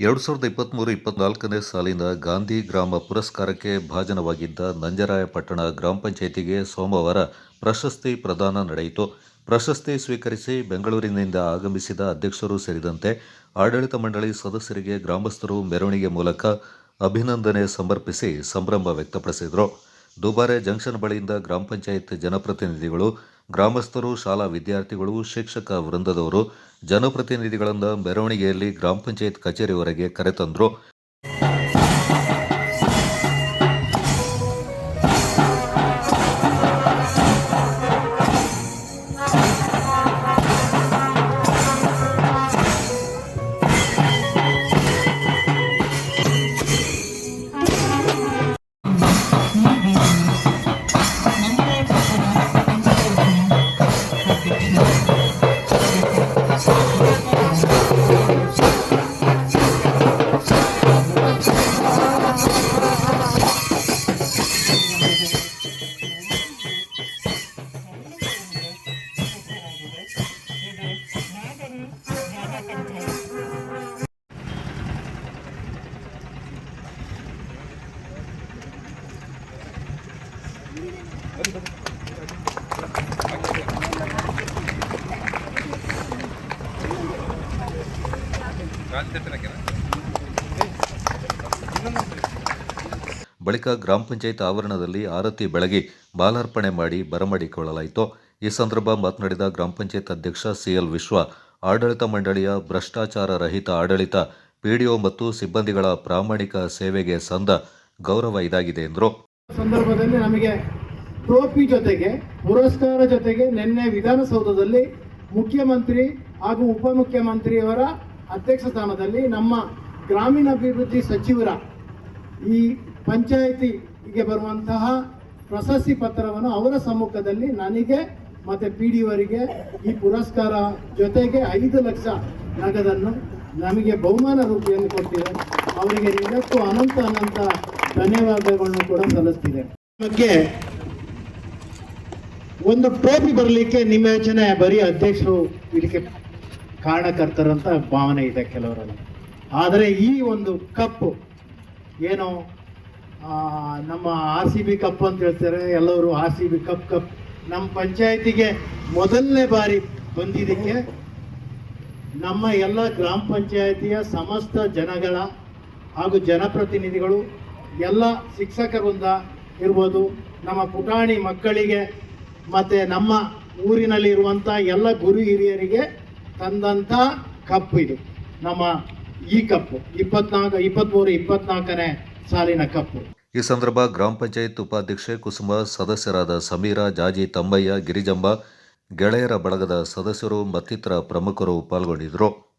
ಎರಡು ಸಾವಿರದ ಇಪ್ಪತ್ತ್ಮೂರು ಇಪ್ಪತ್ನಾಲ್ಕನೇ ಸಾಲಿನ ಗಾಂಧಿ ಗ್ರಾಮ ಪುರಸ್ಕಾರಕ್ಕೆ ಭಾಜನವಾಗಿದ್ದ ನಂಜರಾಯಪಟ್ಟಣ ಗ್ರಾಮ ಪಂಚಾಯಿತಿಗೆ ಸೋಮವಾರ ಪ್ರಶಸ್ತಿ ಪ್ರದಾನ ನಡೆಯಿತು. ಪ್ರಶಸ್ತಿ ಸ್ವೀಕರಿಸಿ ಬೆಂಗಳೂರಿನಿಂದ ಆಗಮಿಸಿದ ಅಧ್ಯಕ್ಷರು ಸೇರಿದಂತೆ ಆಡಳಿತ ಮಂಡಳಿ ಸದಸ್ಯರಿಗೆ ಗ್ರಾಮಸ್ಥರು ಮೆರವಣಿಗೆ ಮೂಲಕ ಅಭಿನಂದನೆ ಸಮರ್ಪಿಸಿ ಸಂಭ್ರಮ ವ್ಯಕ್ತಪಡಿಸಿದರು. ದುಬಾರೆ ಜಂಕ್ಷನ್ ಬಳಿಯಿಂದ ಗ್ರಾಮ ಪಂಚಾಯತ್ ಜನಪ್ರತಿನಿಧಿಗಳು ಗ್ರಾಮಸ್ಥರು ಶಾಲಾ ವಿದ್ಯಾರ್ಥಿಗಳು ಶಿಕ್ಷಕ ವೃಂದದವರು ಜನಪ್ರತಿನಿಧಿಗಳಿಂದ ಮೆರವಣಿಗೆಯಲ್ಲಿ ಗ್ರಾಮ ಪಂಚಾಯತ್ ಕಚೇರಿವರೆಗೆ ಕರೆತಂದರು ಬಳಿಕ ಗ್ರಾಮ ಪಂಚಾಯತ್ ಆವರಣದಲ್ಲಿ ಆರತಿ ಬೆಳಗಿ ಬಾಲಾರ್ಪಣೆ ಮಾಡಿ ಬರಮಾಡಿಕೊಳ್ಳಲಾಯಿತು. ಈ ಸಂದರ್ಭ ಮಾತನಾಡಿದ ಗ್ರಾಮ ಪಂಚಾಯತ್ ಅಧ್ಯಕ್ಷ ಸಿಎಲ್ ವಿಶ್ವ, ಆಡಳಿತ ಮಂಡಳಿಯ ಭ್ರಷ್ಟಾಚಾರ ರಹಿತ ಆಡಳಿತ, ಪಿಡಿಒ ಮತ್ತು ಸಿಬ್ಬಂದಿಗಳ ಪ್ರಾಮಾಣಿಕ ಸೇವೆಗೆ ಸಂದ ಗೌರವ ಇದಾಗಿದೆ ಎಂದರು. ಸಂದರ್ಭದಲ್ಲಿ ನಮಗೆ ಟ್ರೋಫಿ ಜೊತೆಗೆ, ಪುರಸ್ಕಾರ ಜೊತೆಗೆ ನಿನ್ನೆ ವಿಧಾನಸೌಧದಲ್ಲಿ ಮುಖ್ಯಮಂತ್ರಿ ಹಾಗೂ ಉಪಮುಖ್ಯಮಂತ್ರಿಯವರ ಅಧ್ಯಕ್ಷ ಸ್ಥಾನದಲ್ಲಿ ನಮ್ಮ ಗ್ರಾಮೀಣಾಭಿವೃದ್ಧಿ ಸಚಿವರ ಈ ಪಂಚಾಯಿತಿಗೆ ಬರುವಂತಹ ಪ್ರಶಸ್ತಿ ಪತ್ರವನ್ನು ಅವರ ಸಮ್ಮುಖದಲ್ಲಿ ನನಗೆ ಮತ್ತೆ ಪಿ ಡಿ ಅವರಿಗೆ ಈ ಪುರಸ್ಕಾರ ಜೊತೆಗೆ ಐದು ಲಕ್ಷ ನಗದನ್ನು ನಮಗೆ ಬಹುಮಾನ ರೂಪಿಯನ್ನು ಕೊಟ್ಟಿದೆ. ಅವರಿಗೆ ನಿಜಕ್ಕೂ ಅನಂತ ಅನಂತ ಧನ್ಯವಾದಗಳನ್ನು ಕೂಡ ಸಲ್ಲಿಸ್ತಿದೆ ಬಗ್ಗೆ ಒಂದು ಟ್ರೋಫಿ ಬರಲಿಕ್ಕೆ ನಿಮ್ಮ ಯೋಚನೆ, ಬರೀ ಅಧ್ಯಕ್ಷರು ಇದಕ್ಕೆ ಕಾರಣಕರ್ತರಂತ ಭಾವನೆ ಇದೆ ಕೆಲವರಲ್ಲಿ. ಆದರೆ ಈ ಒಂದು ಕಪ್ಪು ಏನು ನಮ್ಮ ಆರ್ ಸಿ ಬಿ ಕಪ್ ಅಂತ ಹೇಳ್ತಾರೆ, ಎಲ್ಲರೂ R C B cup cup. ನಮ್ಮ ಪಂಚಾಯತಿಗೆ ಮೊದಲನೇ ಬಾರಿ ಬಂದಿದ್ದಕ್ಕೆ ನಮ್ಮ ಎಲ್ಲ ಗ್ರಾಮ ಪಂಚಾಯತಿಯ ಸಮಸ್ತ ಜನಗಳ ಹಾಗೂ ಜನಪ್ರತಿನಿಧಿಗಳು, ಎಲ್ಲ ಶಿಕ್ಷಕ ವೃಂದ ಇರ್ಬೋದು, ನಮ್ಮ ಪುಟಾಣಿ ಮಕ್ಕಳಿಗೆ ಮತ್ತು ನಮ್ಮ ಊರಿನಲ್ಲಿ ಇರುವಂಥ ಎಲ್ಲ ಗುರು ಹಿರಿಯರಿಗೆ ತಂದಂಥ ಕಪ್ ಇದು. ನಮ್ಮ ಈ ಕಪ್ಪು, ಇಪ್ಪತ್ನಾಲ್ಕು ಇಪ್ಪತ್ತ್ಮೂರು ಇಪ್ಪತ್ನಾಲ್ಕನೇ ಸಾಲಿನ ಕಪ್ಪು. ಈ ಸಂದರ್ಭ ಗ್ರಾಮ ಪಂಚಾಯತ್ ಉಪಾಧ್ಯಕ್ಷೆ ಕುಸುಮ, ಸದಸ್ಯರಾದ ಸಮೀರ, ಜಾಜಿ ತಂಬಯ್ಯ ಗಿರಿಜಂಬ, ಗೆಳೆಯರ ಬಳಗದ ಸದಸ್ಯರು ಮತ್ತಿತರ ಪ್ರಮುಖರು ಪಾಲ್ಗೊಂಡಿದ್ದರು.